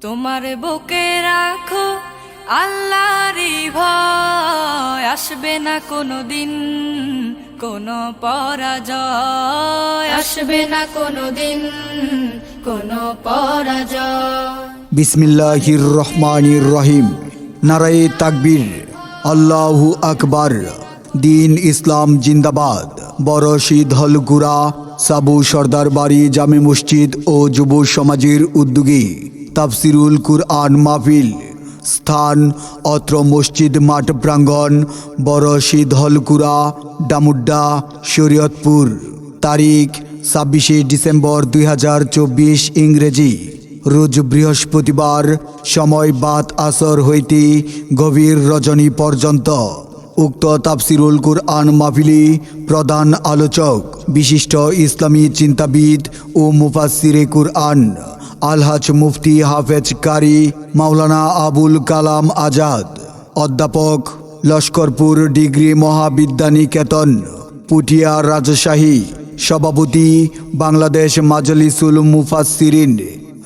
তোমার বুকে রাখো আল্লাহরই ভয়। আসবে না কোনো দিন কোনো পরাজয়। আসবে না কোনো দিন কোনো পরাজয়। বিসমিল্লাহির রহমানির রহিম। নারায়ে তাকবীর। আল্লাহু আকবার। দিন ইসলাম জিন্দাবাদ। বড় শীত হলগুড়া সাবু সর্দার বাড়ি জামে মসজিদ ও যুব সমাজের উদ্যোগী। তাফসিরুল কুরআন মাহফিল, স্থান অত্র মসজিদ মাঠ প্রাঙ্গণ বড় শীতলকুড়া ডামুড্ডা, শরীয়তপুর। তারিখ ছাব্বিশে ডিসেম্বর দুই হাজার চব্বিশ ইংরেজি। রোজ বৃহস্পতিবার সময় বাত আসর হইতে গভীর রজনী পর্যন্ত। উক্ত তাফসিরুল কুরআন মাহফিলি প্রধান আলোচক, বিশিষ্ট ইসলামী চিন্তাবিদ ও মুফাসিরে কুরআন। আলহাজ মুফতি হাফেজ কারি মাওলানা আবুল কালাম আজাদ, অধ্যাপক লস্করপুর ডিগ্রি মহাবিদ্যানিকেতন পুটিয়া রাজশাহী, সভাপতি বাংলাদেশ মাজলিসুল মুফাসসিরিন,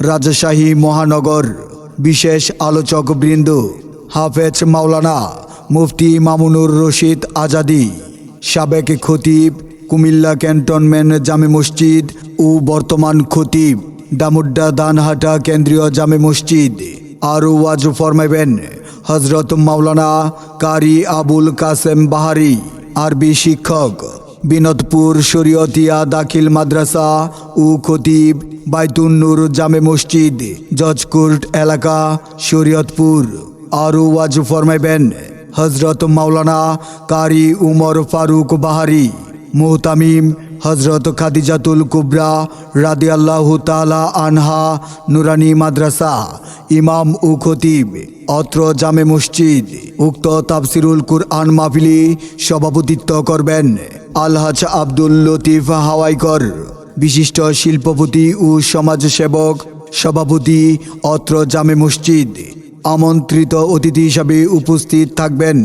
রাজশাহী মহানগর, বিশেষ আলোচক বৃন্দ হাফেজ মাওলানা মুফতি মামুনুর রশিদ আজাদি, সাবেক খতিব কুমিল্লা ক্যান্টনমেন্ট জামে মসজিদ ও বর্তমান খতিব। ডামুড্ডা দানহাটা কেন্দ্রীয় জামে মসজিদ। আরও ওয়াজ ফরমাইবেন হজরত মাওলানা কারি আবুল কাসেম বাহারি, আরবি শিক্ষক, বিনোদপুর শরীয়তিয়া দাখিল মাদ্রাসা ও খতিব বাইতুন্নুর জামে মসজিদ, জজকোর্ট এলাকা, শরীয়তপুর। আরও ওয়াজ ফরমাইবেন হজরত মাওলানা কারি উমর ফারুক বাহারি, মোহতামিম হজরত খাদিজাতুল কুবরা রাদি আল্লাহ তালা আনহা, নুরানি মাদ্রাসা, ইমাম ও খতিব, অত্র জামে মসজিদ, উক্ত তাফসিরুল কুরআন মাহফিলি সভাপতিত্ব করবেন আলহাজ আব্দুল লতিফ হাওয়াইকর, বিশিষ্ট শিল্পপতি ও সমাজসেবক, সভাপতি অত্র জামে মসজিদ। আমন্ত্রিত অতিথি হিসাবে উপস্থিত থাকবেন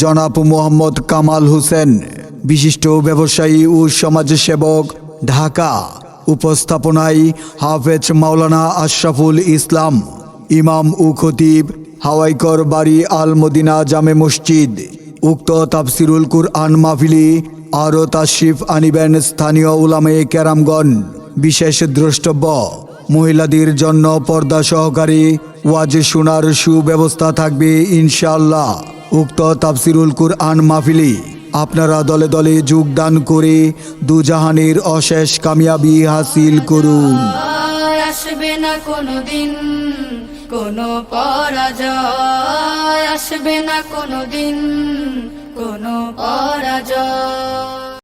জনাব মোহাম্মদ কামাল হোসেন। বিশিষ্ট ব্যবসায়ী ও সমাজসেবক, ঢাকা। উপস্থাপনায় হাফেজ মাওলানা আশরাফুল ইসলাম, ইমাম ও খতিব, হাওয়াইকর বাড়ি আল মদিনা জামে মসজিদ। উক্ত তাফসিরুল কুরআন মাহফিলি আরও তাশরিফ আনিবেন স্থানীয় উলামে ক্যারামগণ বিশেষ দ্রষ্টব্য, মহিলাদের জন্য পর্দা সহকারী ওয়াজ শোনার সুব্যবস্থা থাকবে ইনশাল্লাহ উক্ত তাফসিরুল কুরআন মাহফিলি আপনারা দলে দলে যোগদান করে দুজাহানের অশেষ কামিয়াবি হাসিল করুন। আসবে না কোনো দিন কোনো পরাজয়। আসবে না কোনো দিন কোনো পরাজয়।